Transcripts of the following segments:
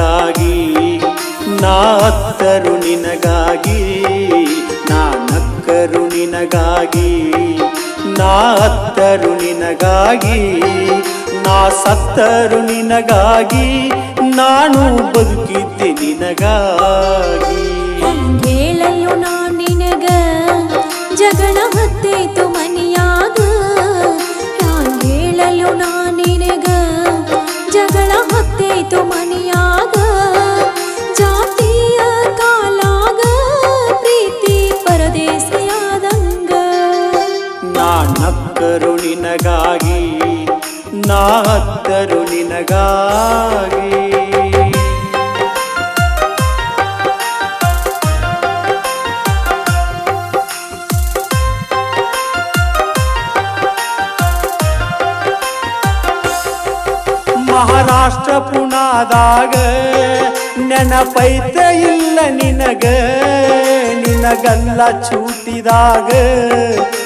ನಿನಗಾಗಿ, ನಾ ಅತ್ತರು ನಿನಗಾಗಿ, ನಾ ನಕ್ಕರು ನಿನಗಾಗಿ ನಾತ್ತರು ನಿನಗಾಗಿ, ನಾ ಸತ್ತರು ನಿನಗಾಗಿ, ನಾನು ಬದುಕಿದ್ದೆ ನಿನಗಾಗಿ. ನಕ್ಕರು ನಿನಗಾಗಿ ನಾ ನಿನಗಾಗಿ. ಮಹಾರಾಷ್ಟ್ರ ಪುಣಾದಾಗ ನೆನಪೈತ ಇಲ್ಲ ನಿನಗ ನಿನಗಲ್ಲ ಚೂಟಿದಾಗ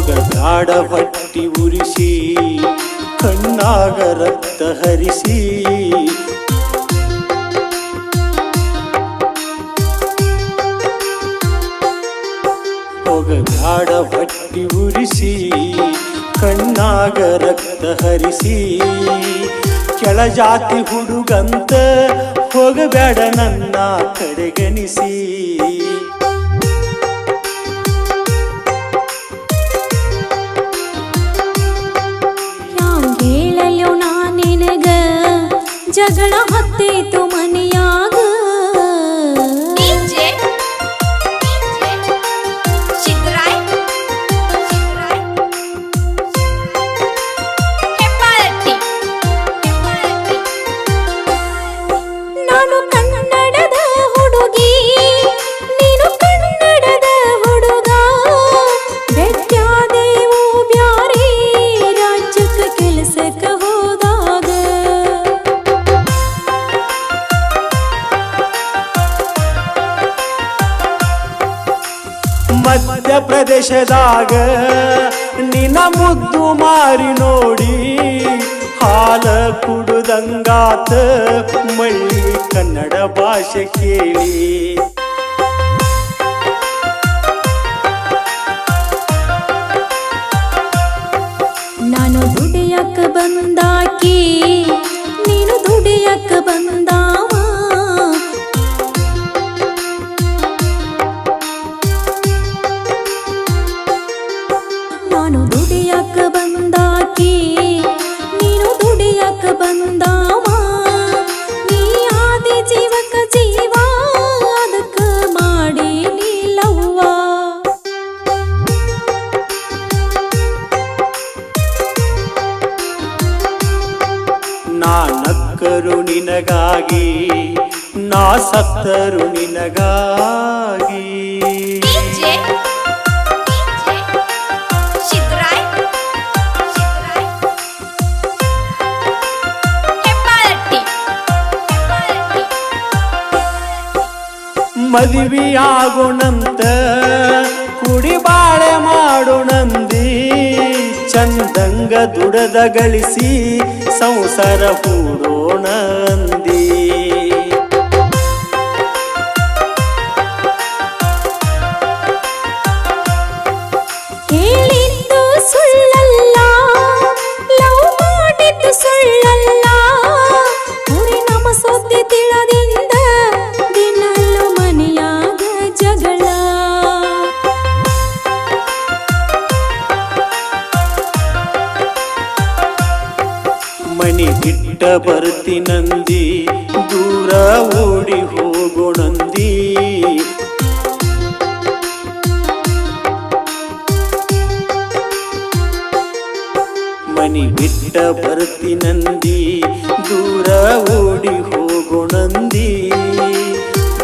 ಹೋಗದಾಡ ಹೊಟ್ಟಿ ಉರಿಸಿ ಕಣ್ಣಾಗ ರಕ್ತ ಹರಿಸಿ. ಹೋಗದಾಡ ಹೊಟ್ಟಿ ಉರಿಸಿ ಕಣ್ಣಾಗ ರಕ್ತ ಹರಿಸಿ ಕೆಳಜಾತಿ ಹುಡುಗಂತ ಹೋಗಬೇಡ ನನ್ನ ಕಡೆಗಣಿಸಿ ಜಗಳ ಹತ್ತೈತು ಮನೆಯಾಗ ಮಧ್ಯಪ್ರದೇಶದಾಗ ನಿನ ಮುದ್ದು ಮಾರಿ ನೋಡಿ ಹಾಲ ಕುಡುದಂಗಾತ ಮಳ್ಳಿ ಕನ್ನಡ ಭಾಷೆ ಕೇಳಿ. ನಾನು ದುಡಿಯಕ್ಕೆ ಬಂದಾಕಿ ನಕ್ಕರು ನಿನಗಾಗಿ ನಾ ಸತ್ತರು ನಿನಗಾಗಿ. ಮದುವೆಯಾಗೋಣಂತ ಕುಡಿ ಬಾಳೆ ಮಾಡೋಣಂದಿ ಚಂದಂಗ ದುಡದ ಗಳಿಸಿ ಸಂಸಾರ ಹೂಡೋಣ ನಂದಿ, ದೂರ ಓಡಿ ಹೋಗೋಣಂದಿ ಮನಿ ಬಿಟ್ಟ ಬರ್ತಿ ನಂದಿ, ದೂರ ಓಡಿ ಹೋಗೋಣಂದಿ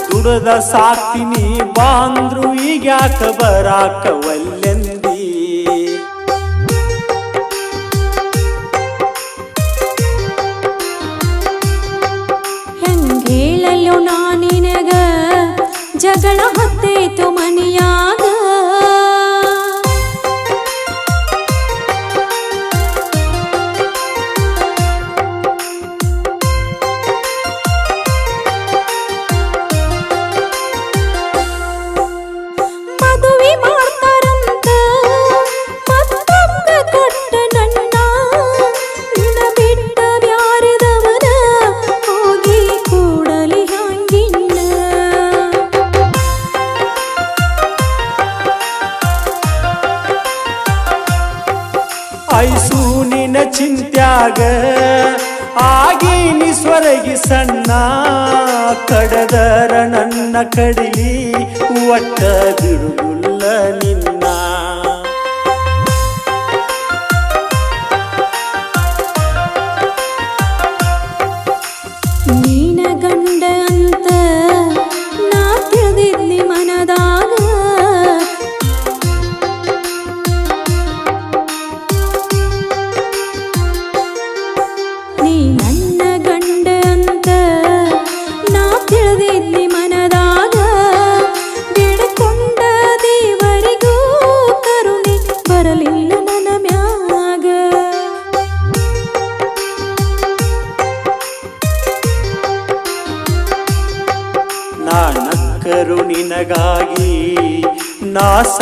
ದುಡದ ಸಾಕ್ತೀನಿ ಬಾಂದ್ರು ಈಗ ಜಗಳ ಹತ್ತೇತು ಮನಿಯಾಗ ಮದುವೆ ಆಗೀನಿ ಸ್ವರಗಿ ಸಣ್ಣ ಕಡದರ ನನ್ನ ಕಡಿಲಿ ಒಟ್ಟ ಬಿಡುಗುಲ್ಲ ನಿನ್ನ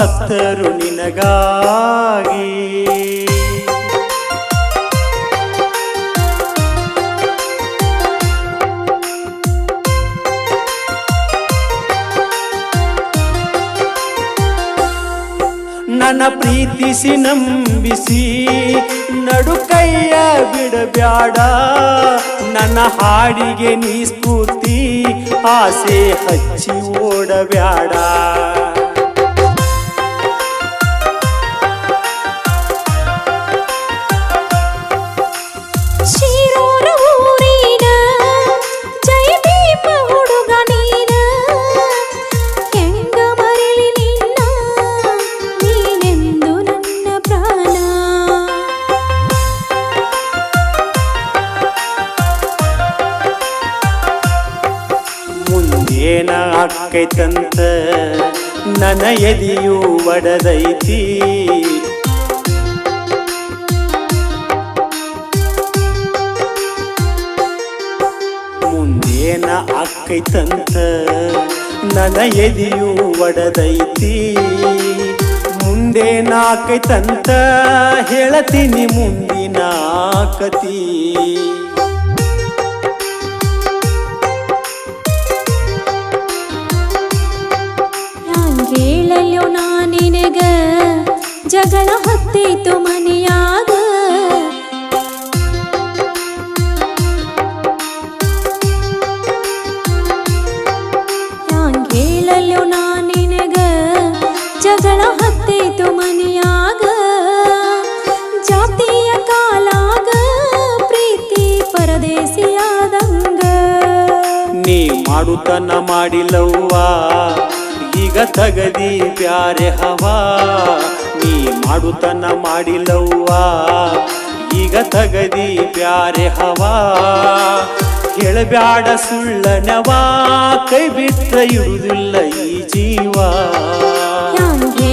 ಸತ್ತರು ನಿನಗಾಗಿ. ನನ್ನ ಪ್ರೀತಿಸಿ ನಂಬಿಸಿ ನಡು ಕೈಯ ಬಿಡಬ್ಯಾಡ. ನನ್ನ ಹಾಡಿಗೆ ನೀ ಸ್ಫೂರ್ತಿ, ಆಸೆ ಹಚ್ಚಿ ಓಡಬ್ಯಾಡ. ಮುಂದೇನ ಆಕೈತಂತ ನನ್ನ ಎದಿಯೂ ಒಡದೈತಿ. ಮುಂದೇನ ಆಕೈತಂತ ನನ್ನ ಎದಿಯೂ ಒಡದೈತಿ. ಮುಂದೇನ ಆಕೈತಂತ ಹೇಳತೀನಿ ಮುಂದಿನ ಕತಿ ಹಂಗೇಳಲು ನಾನಿನಗ ಜಗಳ ಹತ್ತೈತು ಮನೆಯಾಗ? ಹಂಗೇಳಲು ನಾನಿನಗ ಜಗಳ ಹತ್ತೈತು ಮನೆಯಾಗ? ಜಾತಿಯ ಕಾಲಾಗ, ಪ್ರೀತಿ ಪರದೇಶಿಯಾದಂಗ ನೀ ಮಾಡಿ ಮಾಡಿಲ್ಲವ್ವ ಈಗ ತಗದಿ ಪ್ಯಾರೆ ಹವಾ. ನೀ ಮಾಡುತನ ಮಾಡಿಲ್ಲವ್ವ ಈಗ ತಗದಿ ಪ್ಯಾರೆ ಹವಾ. ಹೇಳಬ್ಯಾಡ ಸುಳ್ಳನವಾ. ಕೈ ಬಿಟ್ಟ ಇರುವುದಿಲ್ಲ ಈ ಜೀವ. ಹಂಗೆ